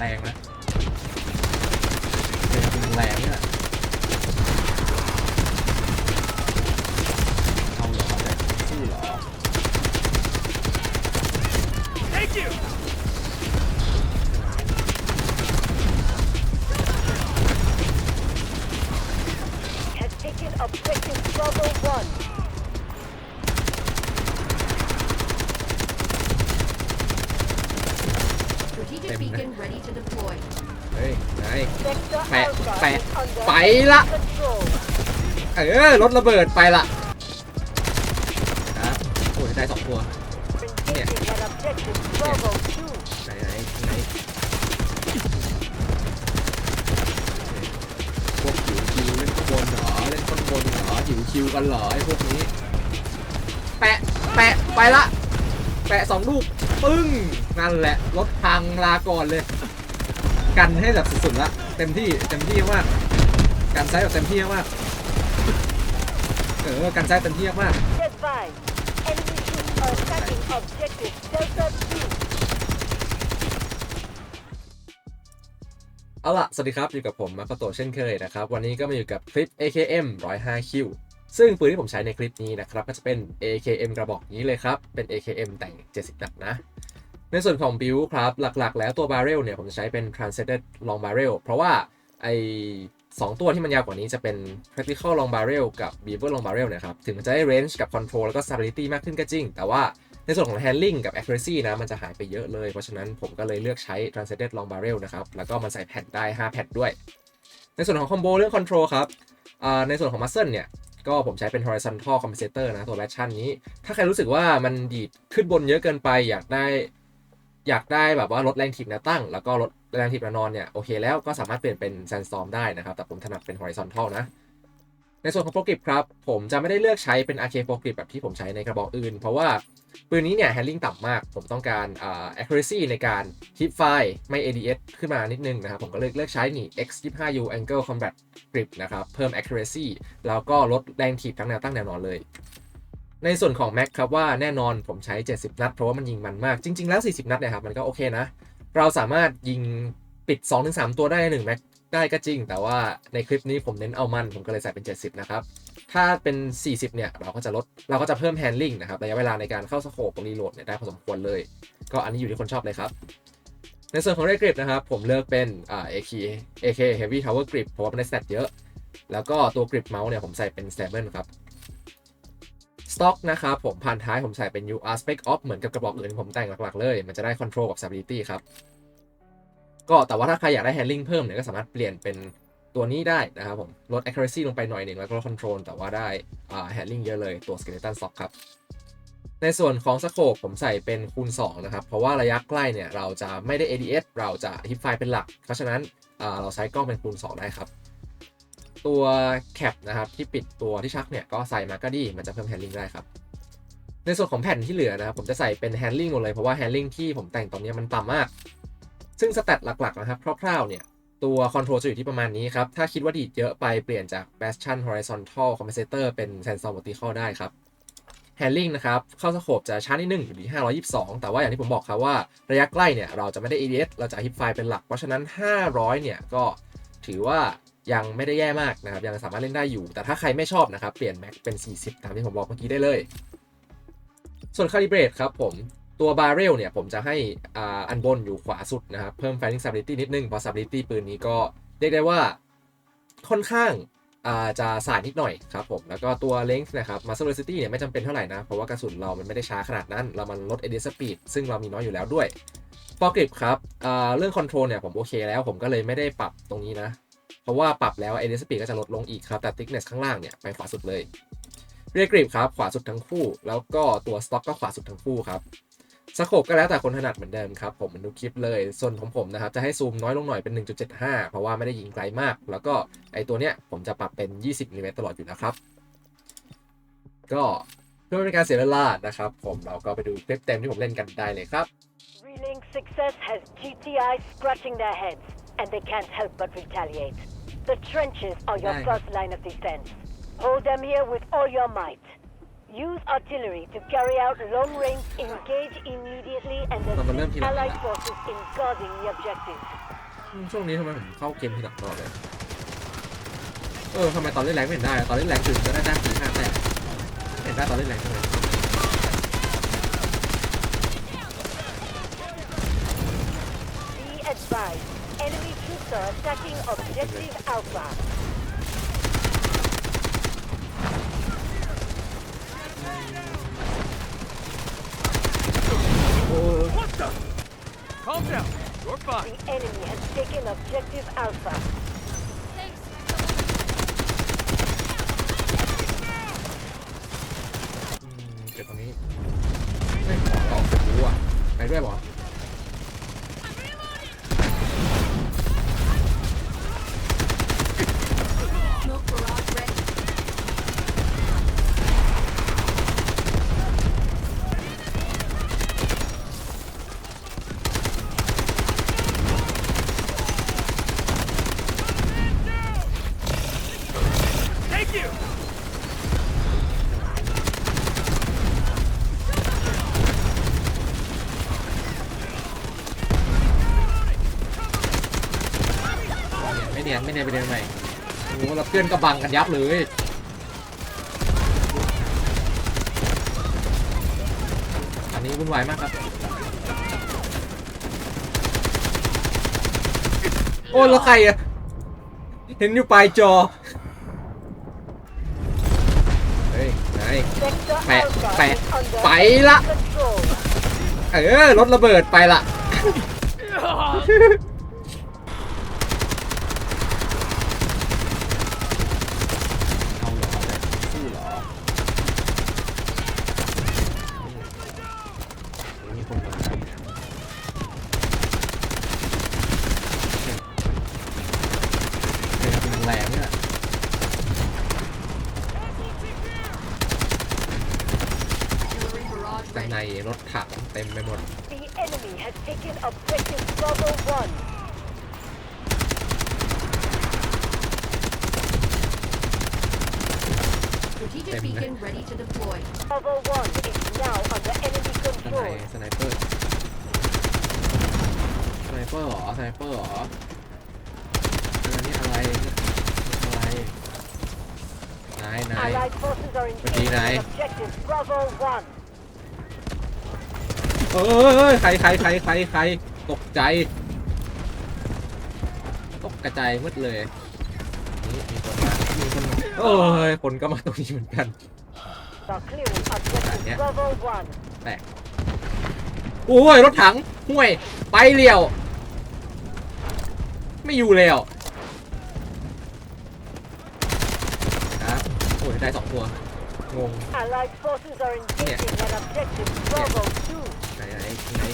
แรงนะเจอเป็นแรงเนี่ยเอาเหรอจะสู้เหรอ Thank you! has taken objective Bravo 1. Strategic beacon ready to deploy. เฮ้ยไง Sector Mẹ- Alpha mẹ- is under phải lắm. control. เออรถระเบิดไปละครับโอ้ยได้สองตัว Engaging at objective Bravo 2. ไหนไหนไหนพวกหิวคิวเล่นข้างบนเหรอเล่นข้างบนเหรอหิวคิวกันเหรอไอ้พวกนี้ แปะแปะไปละ แปะสองลูกปึ้งนั่นแหละรถพังลาก่อนเลย กันให้แบบสุดๆละเต็มที่เต็มที่มากกันไซส์แบบเต็มที่มากเออกันไซส์เต็มที่มากเอาล่ะ สวัสดีครับ อยู่กับผมมาคโตเช่นเคยนะครับ วันนี้ก็มาอยู่กับคลิป AKM 105Q ซึ่งปืนที่ผมใช้ในคลิปนี้นะครับ ก็จะเป็น AKM กระบอกนี้เลยครับ เป็น AKM แต่ง 70 นัดนะ ในส่วนของบิวครับหลักๆ แล้วตัว barrel เนี่ยผมจะใช้เป็น transcended long barrel เพราะว่าไอสองตัวที่มันยาวกว่านี้จะเป็น practical long barrel กับ beaver long barrel นะครับ ถึงมันจะได้ range กับ control แล้วก็ stability มากขึ้นก็จริง แต่ว่าในส่วนของ handling กับ accuracy นะ มันจะหายไปเยอะเลย เพราะฉะนั้นผมก็เลยเลือกใช้ transcended long barrel นะครับ แล้วก็มันใส่แผ่นได้ 5 แผ่นด้วย ในส่วนของ combo เรื่อง control ครับในส่วนของ muzzle เนี่ยก็ผมใช้เป็น horizontal compensator นะ ตัว version นี้ ถ้าใครรู้สึกว่ามันดีดขึ้นบนเยอะเกินไปอยากได้ อยากได้แบบว่าลดแรงถีบแนวตั้ง แล้วก็ลดแรงถีบแนวนอนเนี่ยโอเคแล้วก็สามารถเปลี่ยนเป็น sandstorm ได้นะครับ แต่ผมถนัดเป็น horizontal นะ ในส่วนของโปรกริปครับ ผมจะไม่ได้เลือกใช้เป็น RK โปรกริปแบบที่ผมใช้ในกระบอกอื่น เพราะว่าปืนนี้เนี่ย handling ต่ำมาก ผมต้องการอ่า accuracy ในการ hit fire ไม่ ADS ขึ้นมานิดนึงนะครับ ผมก็เลยเลือกใช้นี่ X25U Angle Combat Grip นะครับ เพิ่ม accuracy แล้วก็ลดแรงถีบทั้งแนวตั้งแนวนอนเลย ในส่วนของ Mac ครับว่าแน่นอนผมใช้ 70 นัด เพราะว่ามันยิงมันมาก จริง ๆ แล้ว 40 นัดเนี่ยครับมันก็โอเคนะ เราสามารถยิงปิด 2-3 ตัวได้ใน1 Mac ได้ก็จริง แต่ว่าในคลิปนี้ผมเน้นเอามัน ผมก็เลยใส่เป็น 70 นะครับ ถ้าเป็น 40 เนี่ย เราก็จะลด เราก็จะเพิ่ม handling นะครับ ระยะเวลาในการเข้าสโคปรีโหลดเนี่ยได้พอสมควรเลย ก็อันนี้อยู่ที่คนชอบเลยครับ ในส่วนของเรกริปนะครับ ผมเลือกเป็นอ่า AK AK Heavy Tower Grip เพราะว่ามันได้สเตตเยอะ แล้วก็ตัวกริปเมาส์เนี่ยผมใส่เป็น Stable ครับ สต็อกนะครับผมพันท้ายผมใส่เป็น UR Spec Off เหมือนกับกระบอกอื่นที่ผมแต่งหลักๆเลย มันจะได้ Control กับ Stability ครับ ก็แต่ว่าถ้าใครอยากได้ handling เพิ่มเนี่ยก็สามารถเปลี่ยนเป็นตัวนี้ได้นะครับผม ลด accuracy ลงไปหน่อยหนึ่งแล้วก็ลด control แต่ว่าได้ handling เยอะเลย ตัว skeleton stock ครับ ในส่วนของสโคปผมใส่เป็นคูณ 2 นะครับ เพราะว่าระยะใกล้เนี่ย เราจะไม่ได้ ADS เราจะ hip fire เป็นหลัก เพราะฉะนั้นเราใช้กล้องเป็นคูณ 2 ได้ครับ ตัวแคปนะครับที่ปิดตัวที่ชักเนี่ยก็ใส่มาก็ดีมันจะเพิ่ม handling ได้ครับในส่วนของแผ่นที่เหลือนะครับผมจะใส่เป็น handling หมดเลยเพราะว่า handling ที่ผมแต่งตอนนี้มันต่ำมาก ซึ่งสแตทหลักๆนะครับคร่าวๆเนี่ยตัวคอนโทรลจะอยู่ที่ประมาณนี้ครับ ถ้าคิดว่าดีดเยอะไปเปลี่ยนจาก Bastion Horizontal Compensator เป็น Sensor Vertical ได้ครับ Handling นะครับ เข้าสโคปจะช้านิดนึงอยู่ที่ 522 แต่ว่าอย่างที่ผมบอกครับว่าระยะใกล้เนี่ย เราจะไม่ได้ ADS เราจะ Hip-Fi เป็นหลัก เพราะฉะนั้น 500 เนี่ย ก็ถือว่า ยังไม่ได้แย่มากนะครับ ยังสามารถเล่นได้อยู่ แต่ถ้าใครไม่ชอบนะครับ เปลี่ยน Max เป็น 40 ตามที่ผมบอกเมื่อกี้ได้เลย ส่วน Calibrate ครับผมตัว Barrel เนี่ย ผมจะให้อ่าอันบนอยู่ขวาสุดนะครับ เพิ่ม Firing Stability นิดนึงเพราะ Stability ปืนนี้ก็เรียกได้ว่าค่อนข้างาจะสายนิดหน่อยครับผม แล้วก็ตัว Length นะครับ Muscle Velocity เนี่ยไม่จำเป็นเท่าไหร่นะ เพราะว่ากระสุนเรามันไม่ได้ช้าขนาดนั้น เรามันลด AD Speed ซึ่งเรามีน้อยอยู่แล้วด้วย f o r Grip ครับเรื่อง Control เนี่ยผมโอเคแล้วผมก็เลยไม่ได้ปรับตรงนี้นะ ราะว่าปรับแล้ว AD Speed ก็จะลดลงอีกครับ แต่ Thickness ข้างล่างเนี่ย ไปขวาสุดเลย เรียกกริปครับ ขวาสุดทั้งคู่ แล้วก็ตัวสต็อกก็ขวาสุดทั้งคู่ครับสโคปก็แล้วแต่คนถนัดเหมือนเดิมครับผมมันดูคลิปเลย ส่วนของผมนะครับ จะให้ซูมน้อยลงหน่อยเป็น 1.75 เพราะว่าไม่ได้ยิงไกลมาก แล้วก็ไอตัวเนี้ยผมจะปรับเป็น 20มิลลิเมตรตลอดอยู่นะครับ ก็เพื่อไม่เป็นการเสียเวลานะครับผมเราก็ไปดูคลิปเต็มที่ผมเล่นกันได้เลยครับ Relink success has GTI scratching their heads, and they can't help but retaliate. The trenches are your Nice. first line of defense. Hold them here with all your might. Use artillery to carry out long range engage immediately and Tao còn lên assist thì làm allied lại. forces in guarding the objective. อืมช่วงนี้ทำไมผมเข้าเกมทีหลังตลอดเลย เออทำไมตอนเล่นแรงไม่เห็นได้ ตอนเล่นแรงถึงจะได้แต้มสี่ห้าแต้มไม่เห็นได้ตอนเล่นแรงเลย Be advised, enemy troops are attacking objective Alpha. โอ้ย What the? Calm down. You're The fine. enemy has taken objective Alpha. อืมเก็บตรงนี้ไม่ขอออกจากรู้อ่ะ ไปด้วยเหรอ ไม่เนียนไม่เนียนไปเนียนใหม่โอ้โหเราเพื่อนก็บังกันยับเลยอันนี้วุ่นวายมากครับ โอ้แล้วใครอะเห็นอยู่ปลายจอ เฮ้ยไหน Sector Mẹ- Alpha mẹ- is under phải enemy lắm. control. เออรถระเบิดไปละ ต็มไปหมด The enemy has taken objective Bravo 1. Strategic Em beacon ready to deploy. Bravo 1 is now under enemy สไน control. สไนเปอร์สไนเปอร์เหรอสไนเปอร์เหรออันนี้อะไรอะไรนายนาย Allied forces are What do you engaging know? on objective Bravo 1. เอ้ยใครใครใครใครใครตกใจ ตกกระจายมืดเลยนี่มีคนมามีคนมาโอ้ยคนก็มาตรงนี้เหมือนกัน Are clearing objective Yeah. Bravo 1. แตกโอ้ยรถถังห่วย ไปเลี้ยว ไม่อยู่แล้วครับโอ้ยได้สองตัว งง Allied forces are engaging on objective Bravo 2. ไหนไหนไหน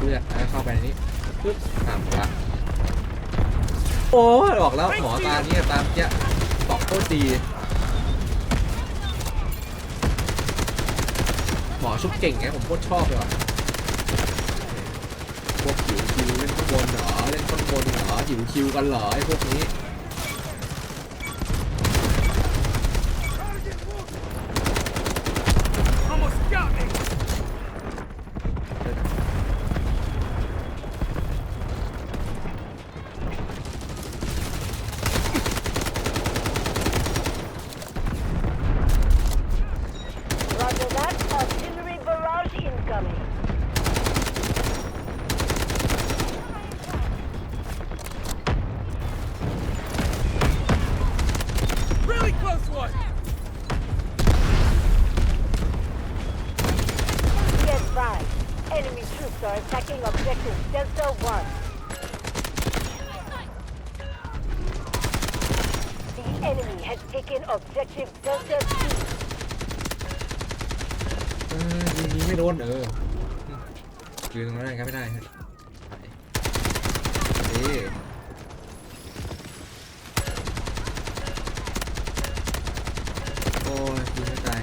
เลือดนะเข้าไปในนี้ปึ๊บตามละโอ้ยออกแล้วหมอตาเนี่ยตามเนี้ยบอกโคตรดีหมอชุบเก่งไงผมโคตรชอบเลยว่ะพวกหิวคิวเล่นข้างบนเหรอเล่นข้างบนเหรอหิวคิวกันเหรอไอ้พวกนี้ Almost got me. 'Roger that. Artillery barrage incoming. Really close one. Be advised. Enemy troops are attacking objective Delta 1. The enemy has taken objective Delta 2. เออยิงนี้ไม่โดนเออ ยืนตรงนั้นก็ไม่ได้ฮะไปดีโอ้ยยิงไม่ตาย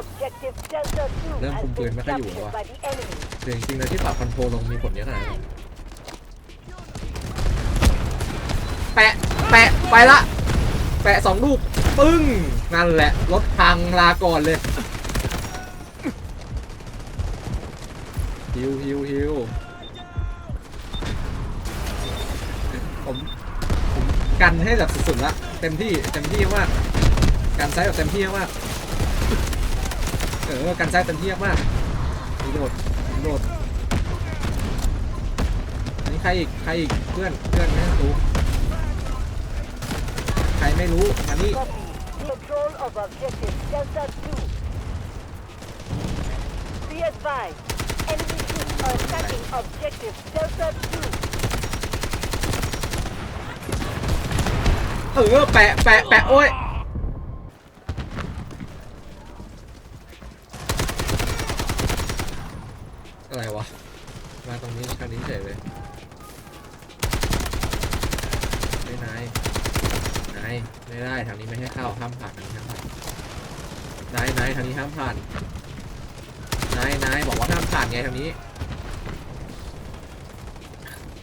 Objective Delta 2 Lên has khung quyền been bắt tay captured dụ à? by the enemy. แต่จริงๆเลยที่ปรับคอนโทรลลงมีผลเยอะขนาดนั้นแปะ แปะ ไปละ แปะสองลูก ปึ้ง นั่นแหละ รถพังลาก่อนเลย ฮิวฮิวฮิวผมผมกันให้แบบสุดๆละเต็มที่เต็มที่มากกันไซส์แบบเต็มที่มากเออกันไซส์เต็มที่มากโหลดโหลดอันนี้ใครอีกใครอีกเพื่อนเพื่อนไม่รู้ใครไม่รู้มานี่ Copy. Control of objective Delta 2. Be advised. Enemy troops are attacking objective Delta เออแปะแปะแปะโอ้ย อะไรวะ มาตรงนี้ทางนี้เฉยเลยไม่นายนายไม่ได้ทางนี้ไม่ให้เข้าห้ามผ่านทางนี้ห้ามผ่านนายนายทางนี้ห้ามผ่านนายนายบอกว่าห้ามผ่านไงทางนี้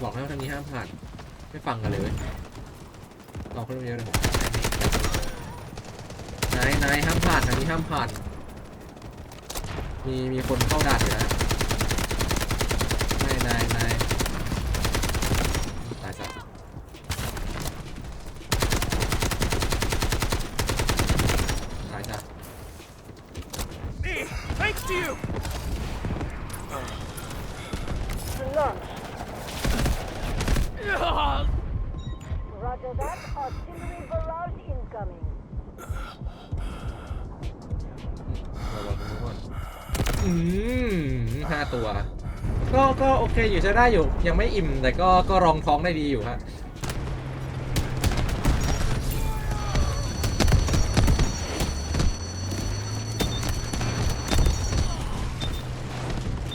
บอกให้ว่าทางนี้ห้ามผ่าน ไม่ฟังกันเลยเว้ยลองเพิ่มเยอะเลยนายนายห้ามผ่านทางนี้ห้ามผ่าน มีมีคนเข้าด่านอยู่นะนายนายนาย ห้าตัว ก็ก็โอเคอยู่ใช้ได้อยู่ ยังไม่อิ่มแต่ก็ก็รองท้องได้ดีอยู่ฮะ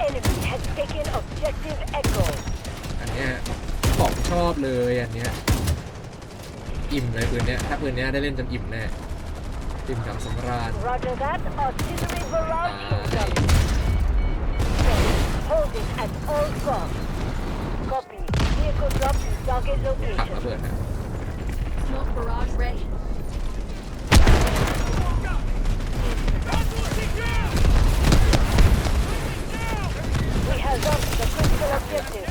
Enemy has taken objective Echo. อันเนี้ยของชอบเลยอันเนี้ยอิ่มเลยปืนเนี้ยถ้าปืนเนี้ยได้เล่นจนอิ่มแน่อิ่มกับสำราญ Hold it at all costs. Copy. Vehicle drop to target ถัง location. ระเบิดนะ Smoke barrage ready. We have lost the critical objective.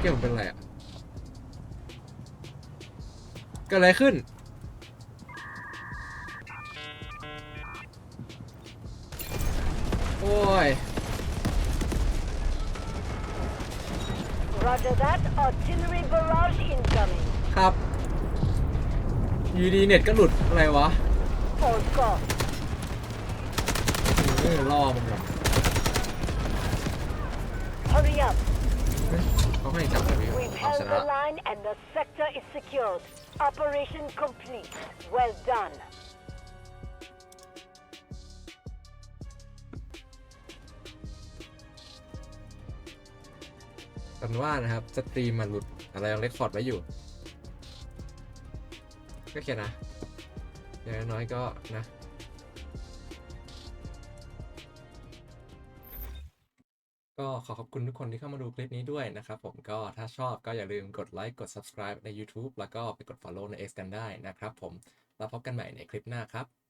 เกี่ยวมันเป็นอะไรอ่ะเกิดอะไรขึ้น Artillery barrage incoming. ครับอยูดีเน็ตก็หลุดอะไรวะ All costs. เออล่อมันหมด Hurry up. เฮ้ยเขาให้จับแบบนี้ We've เอาช held นะ the line and the sector is secured. Operation complete. Well done. กันว่านะครับสตรีมมันหลุดอะไรยังเรคคอร์ดไว้อยู่ ก็แค่นะอย่างน้อยก็นะก็ขอขอบคุณทุกคนที่เข้ามาดูคลิปนี้ด้วยนะครับผมก็ถ้าชอบก็อย่าลืมกดไลค์กด subscribe ใน YouTube แล้วก็ไปกด follow ใน X กันได้นะครับผม แล้วพบกันใหม่ในคลิปหน้าครับ